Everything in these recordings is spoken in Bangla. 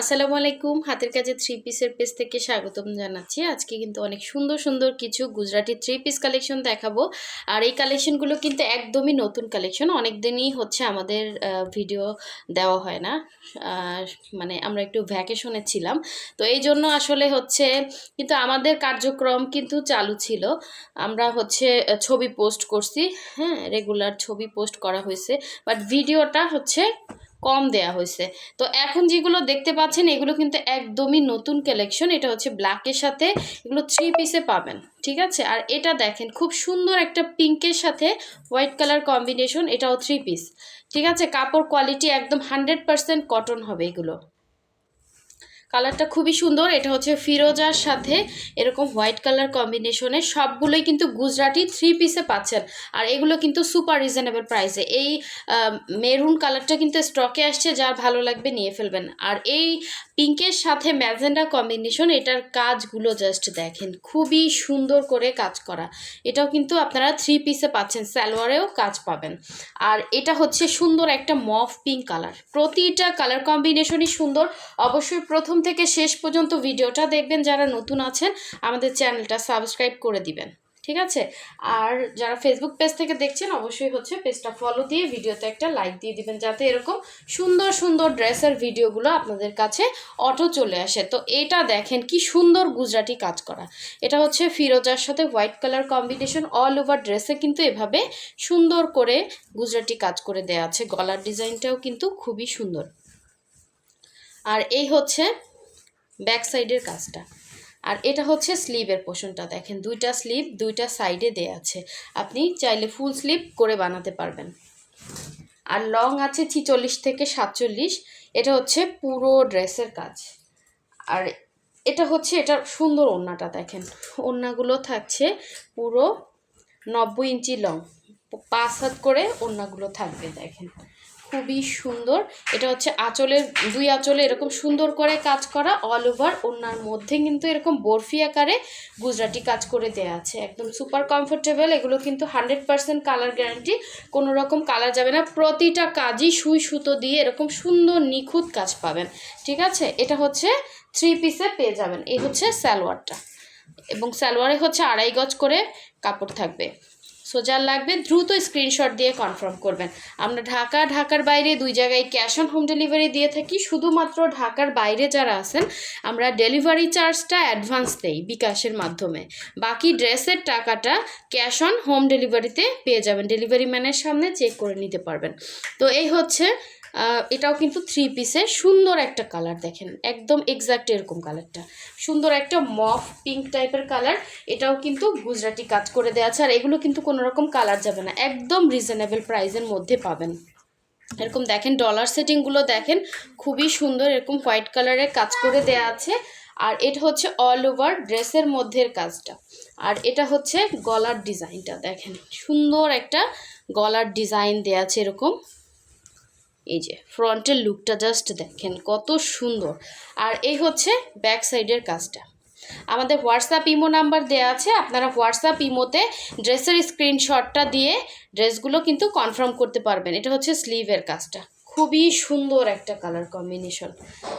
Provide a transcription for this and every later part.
আসসালামু আলাইকুম। হাতের কাজে থ্রি পিসের পেজ থেকে স্বাগতম জানাচ্ছি। আজকে কিন্তু অনেক সুন্দর সুন্দর কিছু গুজরাটি থ্রি পিস কালেকশন দেখাবো। আর এই কালেকশনগুলো কিন্তু একদমই নতুন কালেকশন অনেক দিনই হচ্ছে আমাদের ভিডিও দেওয়া হয় না। আর মানে আমরা একটু ভ্যাকেশনে ছিলাম। তো এই জন্য আসলে হচ্ছে কিন্তু আমাদের কার্যক্রম কিন্তু চালু ছিল। আমরা হচ্ছে ছবি পোস্ট করছি। হ্যাঁ রেগুলার ছবি পোস্ট করা হয়েছে। বাট ভিডিওটা হচ্ছে কম দেয়া হয়েছে। তো এখন যেগুলো দেখতে পাচ্ছেন, এগুলো কিন্তু একদমই নতুন কালেকশন এটা হচ্ছে ব্ল্যাকের সাথে, এগুলো থ্রি পিসে পাবেন, ঠিক আছে? আর এটা দেখেন, খুব সুন্দর একটা পিঙ্কের সাথে হোয়াইট কালার কম্বিনেশন এটাও থ্রি পিস ঠিক আছে? কাপড় কোয়ালিটি একদম হান্ড্রেড পারসেন্ট কটন হবে এগুলো। কালারটা খুবই সুন্দর, এটা হচ্ছে ফিরোজার সাথে এরকম হোয়াইট কালার কম্বিনেশনে সবগুলোই কিন্তু গুজরাটি থ্রি পিসে পাচ্ছেন। আর এগুলো কিন্তু সুপার রিজনেবল প্রাইসে এই মেরুন কালারটা কিন্তু স্টকে আসছে, যার ভালো লাগবে নিয়ে ফেলবেন। আর এই পিঙ্কের সাথে ম্যাজেন্ডা কম্বিনেশন, এটার কাজগুলো জাস্ট দেখেন, খুবই সুন্দর করে কাজ করা। এটাও কিন্তু আপনারা থ্রি পিসে পাচ্ছেন, সালোয়ারেও কাজ পাবেন। আর এটা হচ্ছে সুন্দর একটা মফ পিঙ্ক কালার। প্রতিটা কালার কম্বিনেশনই সুন্দর। অবশ্যই প্রথম থেকে শেষ পর্যন্ত ভিডিওটা দেখবেন, যারা নতুন আছেন, আমাদের চ্যানেলটা সাবস্ক্রাইব করে দিবেন, ঠিক আছে? আর যারা ফেসবুক পেজ থেকে দেখছেন, অবশ্যই হচ্ছে পেজটা ফলো দিয়ে ভিডিওতে একটা লাইক দিয়ে দিবেন, যাতে এরকম সুন্দর সুন্দর ড্রেসের ভিডিওগুলো আপনাদের কাছে অটো চলে আসে। তো এটা দেখেন কি সুন্দর গুজরাটি কাজ করা। এটা হচ্ছে ফিরোজার সাথে white colour combination all over ড্রেসে কিন্তু এভাবে সুন্দর করে গুজরাটি কাজ করে দেওয়া আছে। গলার ডিজাইনটাও কিন্তু খুবই সুন্দর। আর এই হচ্ছে ব্যাক সাইডের কাজটা। আর এটা হচ্ছে স্লিভের পোর্শনটা দেখেন, দুইটা স্লিভ দুইটা সাইডে দেয়া আছে। আপনি চাইলে ফুল স্লিভ করে বানাতে পারবেন। আর লং আছে ছিচল্লিশ থেকে সাতচল্লিশ। এটা হচ্ছে পুরো ড্রেসের কাজ। আর এটা হচ্ছে, এটা সুন্দর ওড়নাটা, দেখেন। ওড়নাগুলো থাকছে পুরো নব্বই ইঞ্চি লং। পাঁচ হাত করে ওড়নাগুলো থাকবে, দেখেন। খুবই সুন্দর। এটা হচ্ছে আঁচলের, দুই আঁচলে এরকম সুন্দর করে কাজ করা অল ওভার ওনার মধ্যে কিন্তু এরকম বরফি আকারে গুজরাটি কাজ করে দেয়া আছে। একদম সুপার কমফোর্টেবল এগুলো কিন্তু হান্ড্রেড পার্সেন্ট কালার গ্যারান্টি কোনো রকম কালার যাবে না। প্রতিটা কাজই সুই সুতো দিয়ে এরকম সুন্দর নিখুঁত কাজ পাবেন। ঠিক আছে? এটা হচ্ছে থ্রি পিসে পেয়ে যাবেন। এই হচ্ছে সালোয়ারটা। এবং সালোয়ারে হচ্ছে আড়াই গজ করে কাপড় থাকবে। সো যার লাগবে দ্রুত স্ক্রিনশট দিয়ে কনফার্ম করবেন। আমরা ঢাকা, ঢাকার বাইরে দুই জায়গায় ক্যাশ অন হোম ডেলিভারি দিয়ে থাকি। শুধুমাত্র ঢাকার বাইরে যারা আছেন, আমরা ডেলিভারি চার্জটা অ্যাডভান্স দেই বিকাশের মাধ্যমে। বাকি ড্রেসের টাকাটা ক্যাশ অন হোম ডেলিভারিতে পেয়ে যাবেন। ডেলিভারি ম্যানের সামনে চেক করে নিতে পারবেন। তো, এই হচ্ছে এটাও কিন্তু থ্রি পিসের সুন্দর একটা কালার দেখেন, একদম এক্সাক্ট এরকম কালারটা সুন্দর একটা মফ পিঙ্ক টাইপের কালার এটাও কিন্তু গুজরাটি কাজ করে দেওয়া আছে, আর এগুলো কিন্তু কোনো রকম কালার যাবে না, একদম রিজনেবল প্রাইসের মধ্যে পাবেন। এরকম দেখেন ডলার সেটিংগুলো দেখেন, খুবই সুন্দর, এরকম হোয়াইট কালারের কাজ করে দেয়া আছে, আর এটা হচ্ছে অল ওভার ড্রেসের মধ্যের কাজটা। আর এটা হচ্ছে গলার ডিজাইনটা দেখেন, সুন্দর একটা গলার ডিজাইন দেয়া আছে এরকম। এই যে ফ্রন্টের লুকটা জাস্ট দেখেন কত সুন্দর। আর এই হচ্ছে ব্যাক সাইডের কাজটা। আমাদের হোয়াটসঅ্যাপ ইমো নাম্বার দেওয়া আছে, আপনারা হোয়াটসঅ্যাপ ইমোতে ড্রেসের স্ক্রিনশটটা দিয়ে ড্রেসগুলো কিন্তু কনফার্ম করতে পারবেন। এটা হচ্ছে স্লিভের কাজটা। খুবই সুন্দর একটা কালার কম্বিনেশন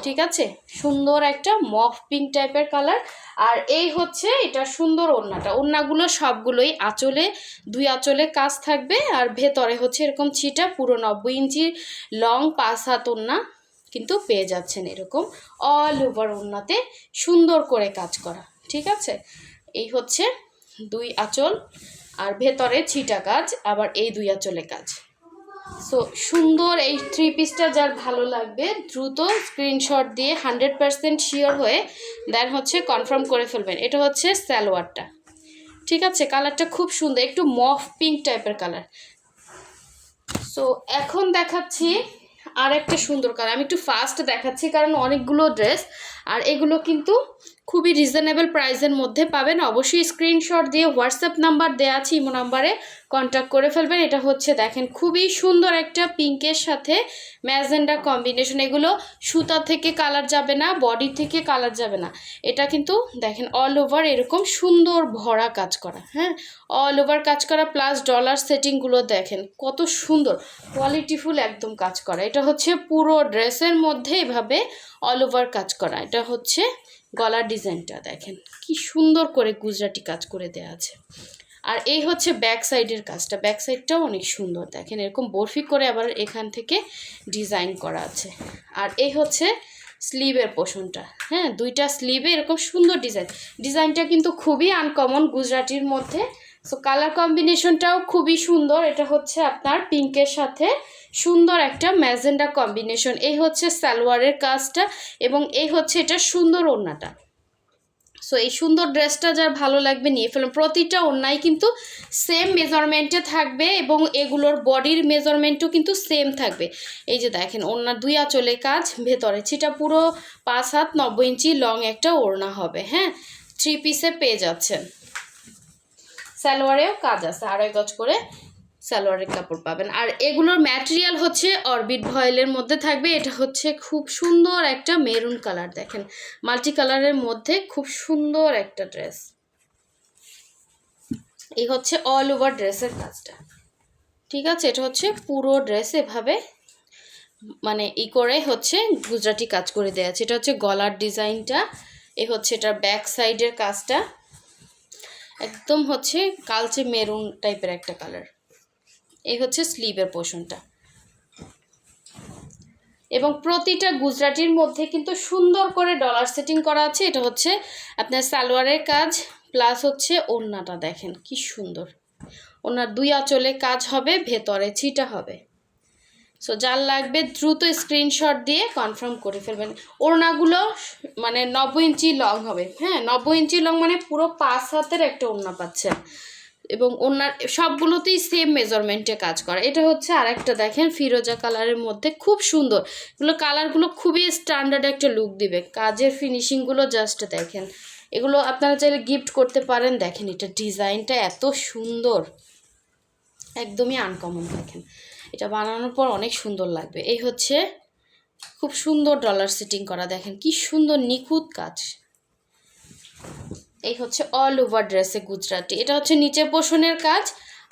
ঠিক আছে? সুন্দর একটা মফ পিঙ্ক টাইপের কালার আর এই হচ্ছে এটা সুন্দর ওড়নাটা। ওড়নাগুলো সবগুলোই আঁচলে, দুই আঁচলে কাজ থাকবে, আর ভেতরে হচ্ছে এরকম ছিটা, পুরো নব্বই ইঞ্চির লং পাঁচ হাত ওড়না কিন্তু পেয়ে যাচ্ছেন এরকম অল ওভার ওড়নাতে সুন্দর করে কাজ করা, ঠিক আছে? এই হচ্ছে দুই আঁচল, আর ভেতরে ছিটা কাজ, আবার এই দুই আঁচলে কাজ। সো সুন্দর এই থ্রি পিসটা যার ভালো লাগবে, দ্রুত স্ক্রিনশট দিয়ে হান্ড্রেড পারসেন্ট শিওর হয়ে দেন হচ্ছে কনফার্ম করে ফেলবেন। এটা হচ্ছে স্যালোয়ারটা ঠিক আছে? কালারটা খুব সুন্দর, একটু মফ পিঙ্ক টাইপের কালার। সো এখন দেখাচ্ছি আর একটা সুন্দর কালার। আমি একটু ফাস্ট দেখাচ্ছি কারণ অনেকগুলো ড্রেস আর এগুলো কিন্তু খুবই রিজনেবল প্রাইসের মধ্যে পাবেন। অবশ্যই স্ক্রিনশট দিয়ে হোয়াটসঅ্যাপ নাম্বার দেওয়া আছে ইমো নাম্বারে কন্ট্যাক্ট করে ফেলবেন। এটা হচ্ছে দেখেন খুবই সুন্দর একটা পিঙ্কের সাথে ম্যাজেন্ডা কম্বিনেশন এগুলো সুতা থেকে কালার যাবে না বডি থেকে কালার যাবে না। এটা কিন্তু দেখেন অল ওভার এরকম সুন্দর ভরা কাজ করা হ্যাঁ? অল ওভার কাজ করা প্লাস ডলার সেটিংগুলো দেখেন কত সুন্দর কোয়ালিটিফুল একদম কাজ করা। এটা হচ্ছে পুরো ড্রেসের মধ্যে এভাবে অল ওভার কাজ করা। এটা হচ্ছে গলার ডিজাইনটা দেখেন। কি সুন্দর করে গুজরাটি কাজ করে দেওয়া আছে। আর এই হচ্ছে ব্যাক সাইডের কাজটা। ব্যাক সাইডটাও অনেক সুন্দর। দেখেন এরকম বরফি করে আবার এখান থেকে ডিজাইন করা আছে। আর এই হচ্ছে স্লিভের পোষণটা। হ্যাঁ দুইটা স্লিভে এরকম সুন্দর ডিজাইন ডিজাইনটা কিন্তু খুবই আনকমন গুজরাটির মধ্যে। সো কালার কম্বিনেশনটাও খুবই সুন্দর। এটা হচ্ছে আপনার পিঙ্কের সাথে সুন্দর একটা ম্যাজেন্ডা কম্বিনেশন এই হচ্ছে সালোয়ারের কাজটা এবং এই হচ্ছে এটা সুন্দর ওড়নাটা। সো এই সুন্দর ড্রেসটা যার ভালো লাগবে নিয়ে ফেলুন। প্রতিটা ওড়নাই কিন্তু সেম মেজারমেন্টে থাকবে এবং এগুলোর বডির মেজারমেন্টও কিন্তু সেম থাকবে। এই যে দেখেন ওড়না দুই আঁচলে কাজ, ভেতরে সেটা পুরো পাঁচ হাত নব্বই ইঞ্চি লং একটা ওড়না হবে হ্যাঁ? থ্রি পিসে পেয়ে যাচ্ছেন। সালোয়ারেও কাজ আছে, আড়াই গজ করে সালোয়ারের কাপড় পাবেন। আর এগুলোর ম্যাটেরিয়াল হচ্ছে অরবিট ভয়েলের মধ্যে থাকবে, এটা হচ্ছে খুব সুন্দর একটা মেরুন কালার, দেখেন। মাল্টি কালারের মধ্যে খুব সুন্দর একটা ড্রেস। এই হচ্ছে অল ওভার ড্রেসের কাজটা। ঠিক আছে? এটা হচ্ছে পুরো ড্রেস এভাবে মানে ই করে হচ্ছে গুজরাটি কাজ করে দেওয়া আছে। এটা হচ্ছে গলার ডিজাইনটা, এ হচ্ছে এটার ব্যাক সাইডের কাজটা। একদম হচ্ছে কালচে মেরুন টাইপের একটা কালার। এই হচ্ছে স্লিভের পোর্শনটা এবং প্রতিটা গুজরাটির মধ্যে কিন্তু সুন্দর করে ডলার সেটিং করা আছে। এটা হচ্ছে আপনার সালোয়ারের কাজ, প্লাস হচ্ছে ওড়নাটা দেখেন কি সুন্দর। ওনার দুই আঁচলে কাজ হবে, ভেতরে ছিটা হবে। সো যার লাগবে দ্রুত স্ক্রিনশট দিয়ে কনফার্ম করে ফেলবেন। ওড়নাগুলো মানে নব্বই ইঞ্চি লং হবে। হ্যাঁ নব্বই ইঞ্চি লং মানে পুরো পাঁচ হাতের একটা ওড়না পাচ্ছেন এবং ওনার সবগুলোতেই সেম মেজারমেন্টে কাজ করা। এটা হচ্ছে আরেকটা দেখেন, ফিরোজা কালারের মধ্যে। খুব সুন্দর। এগুলো কালারগুলো খুবই স্ট্যান্ডার্ড একটা লুক দিবে। কাজের ফিনিশিংগুলো জাস্ট দেখেন। এগুলো আপনারা চাইলে গিফট করতে পারেন। দেখেন, এটা ডিজাইনটা এত সুন্দর। একদমই আনকমন দেখেন। এটা বানানোর পর অনেক সুন্দর লাগবে। এই হচ্ছে খুব সুন্দর ডলার সেটিং করা, দেখেন কি সুন্দর নিখুঁত কাজ। এই হচ্ছে অল ওভার ড্রেসে গুজরাটি। এটা হচ্ছে নিচে পোষণের কাজ,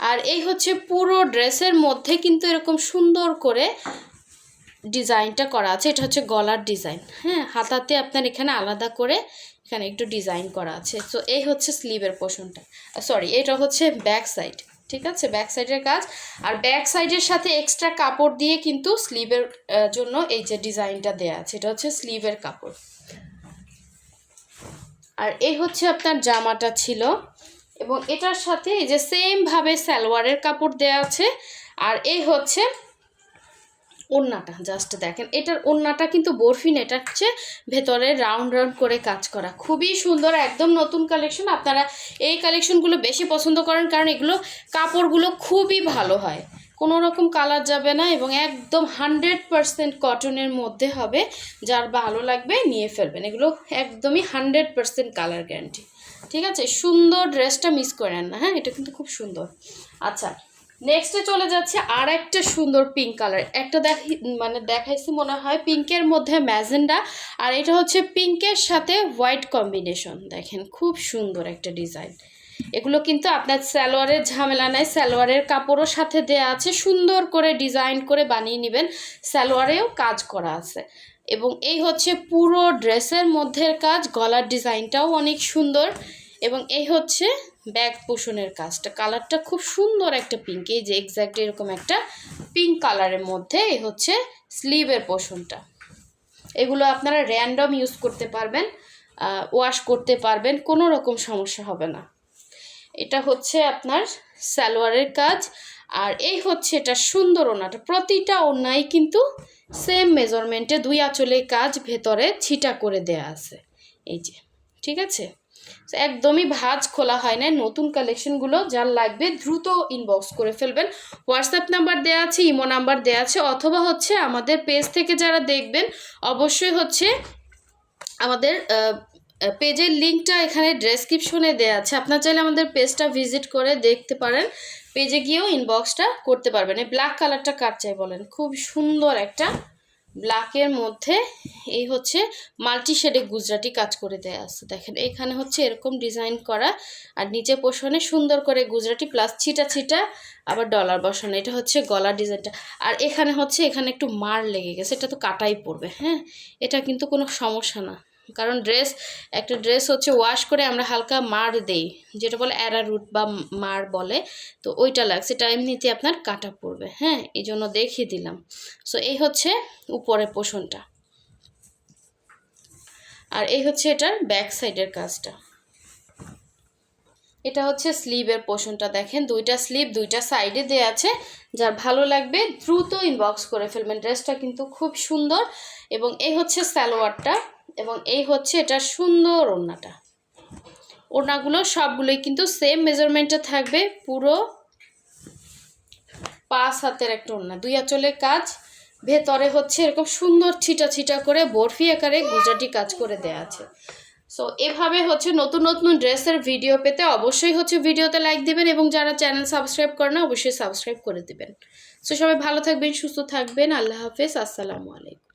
আর এই হচ্ছে পুরো ড্রেসের মধ্যে কিন্তু এরকম সুন্দর করে ডিজাইনটা করা আছে। এটা হচ্ছে গলার ডিজাইন। হ্যাঁ হাতাতে আপনার এখানে আলাদা করে এখানে একটু ডিজাইন করা আছে। তো এই হচ্ছে স্লিভের পোষণটা। সরি এটা হচ্ছে ব্যাক সাইড ঠিক আছে? ব্যাক সাইডের কাজ। আর ব্যাক সাইডের সাথে এক্সট্রা কাপড় দিয়ে কিন্তু স্লিভের জন্য এই যে ডিজাইনটা দেয়া আছে, এটা হচ্ছে স্লিভের কাপড়। আর এই হচ্ছে আপনার জামাটা ছিল। এবং এটার সাথে এই যে সেমভাবে সালোয়ারের কাপড় দেয়া আছে। আর এই হচ্ছে ওড়নাটা জাস্ট দেখেন, এটার ওড়নাটা কিন্তু বরফিন এটা হচ্ছে ভেতরে রাউন্ড রাউন্ড করে কাজ করা। খুবই সুন্দর, একদম নতুন কালেকশন আপনারা এই কালেকশনগুলো বেশি পছন্দ করেন কারণ এগুলো কাপড়গুলো খুবই ভালো হয়। কোনো রকম কালার যাবে না এবং একদম হান্ড্রেড পারসেন্ট কটনের মধ্যে হবে। যার ভালো লাগবে নিয়ে ফেলবেন। এগুলো একদমই হান্ড্রেড পারসেন্ট কালার গ্যারান্টি ঠিক আছে? সুন্দর ড্রেসটা মিস করেন না হ্যাঁ? এটা কিন্তু খুব সুন্দর। আচ্ছা নেক্সটে চলে যাচ্ছে আর একটা সুন্দর পিঙ্ক কালার একটা দেখি মানে দেখাইছি মনে হয় পিঙ্কের মধ্যে ম্যাজেন্ডা, আর এটা হচ্ছে পিঙ্কের সাথে হোয়াইট কম্বিনেশন দেখেন, খুব সুন্দর একটা ডিজাইন এগুলো কিন্তু আপনার সালোয়ারের ঝামেলা নাই, সালোয়ারের কাপড়ও সাথে দেয়া আছে। সুন্দর করে ডিজাইন করে বানিয়ে নেবেন, সালোয়ারেও কাজ করা আছে। এবং এই হচ্ছে পুরো ড্রেসের মধ্যে কাজ, গলার ডিজাইনটাও অনেক সুন্দর। এবং এই হচ্ছে ব্যাক পোষণের কাজটা। কালারটা খুব সুন্দর একটা পিঙ্ক এই যে এক্স্যাক্ট এরকম একটা পিঙ্ক কালারের মধ্যে এই হচ্ছে স্লিভের পোষণটা। এগুলো আপনারা র্যান্ডম ইউজ করতে পারবেন ওয়াশ করতে পারবেন, কোনো রকম সমস্যা হবে না। এটা হচ্ছে আপনার সালোয়ারের কাজ, আর এই হচ্ছে এটা সুন্দর ওনাটা। প্রতিটা ওনাই কিন্তু সেম মেজারমেন্টে দুই আঁচলে কাজ ভেতরে ছিটা করে দেয়া আছে। এই যে, ঠিক আছে? একদমই ভাঁজ খোলা হয় না নতুন কালেকশনগুলো যার লাগবে দ্রুত ইনবক্স করে ফেলবেন। হোয়াটসঅ্যাপ নাম্বার দেওয়া আছে ইমো নাম্বার দেওয়া আছে, অথবা হচ্ছে আমাদের পেজ থেকে যারা দেখবেন, অবশ্যই হচ্ছে আমাদের পেজের লিঙ্কটা এখানে ডেসক্রিপশনে দেওয়া আছে। আপনার চাইলে আমাদের পেজটা ভিজিট করে দেখতে পারেন। পেজে গিয়েও ইনবক্সটা করতে পারবেন। এই ব্ল্যাক কালারটা কার চাই বলেন? খুব সুন্দর একটা ব্ল্যাকের মধ্যে এই হচ্ছে মাল্টি শেডে গুজরাটি কাজ করে দেয়া আছে। দেখেন, এখানে হচ্ছে এরকম ডিজাইন করা আর নিচে পোষণে সুন্দর করে গুজরাটি প্লাস ছিটা ছিটা, আবার ডলার বসানো। এটা হচ্ছে গলা ডিজাইনটা। আর এখানে হচ্ছে, এখানে একটু মার লেগে গেছে। এটা তো কাটাই পড়বে হ্যাঁ? এটা কিন্তু কোনো সমস্যা না। কারণ ড্রেস একটা ড্রেস হচ্ছে ওয়াশ করে আমরা হালকা মার দেই, যেটা বলে অ্যারারুট বা মার বলে, তো ওইটা লাগছে এটা এমনিতে আপনার কাটা পড়বে হ্যাঁ এই জন্য দেখিয়ে দিলাম। সো এই হচ্ছে উপরের পোষণটা আর এই হচ্ছে এটার ব্যাক সাইডের কাজটা। এটা হচ্ছে স্লিভের পোর্শনটা দেখেন, দুইটা স্লিভ দুইটা সাইডে দেওয়া আছে। যার ভালো লাগবে, দ্রুত ইনবক্স করে ফেলবেন। ড্রেসটা কিন্তু খুব সুন্দর, এবং এই হচ্ছে সালোয়ারটা। এবং এই হচ্ছে এটা সুন্দর ওড়নাটা। ওড়নাগুলো সবগুলোই কিন্তু সেম মেজারমেন্টে থাকবে, পুরো পাঁচ হাতের একটা ওড়না। দুই আঁচলের কাজ, ভেতরে হচ্ছে এরকম সুন্দর ছিটা ছিটা করে বরফি আকারে গুজরাটি কাজ করে দেয়া আছে। সো এভাবে হচ্ছে নতুন নতুন ড্রেসের ভিডিও পেতে অবশ্যই হচ্ছে ভিডিওতে লাইক দিবেন এবং যারা চ্যানেল সাবস্ক্রাইব করে না, অবশ্যই সাবস্ক্রাইব করে দিবেন। সো সবাই ভালো থাকবেন, সুস্থ থাকবেন, আল্লাহ হাফেজ, আসসালামু আলাইকুম।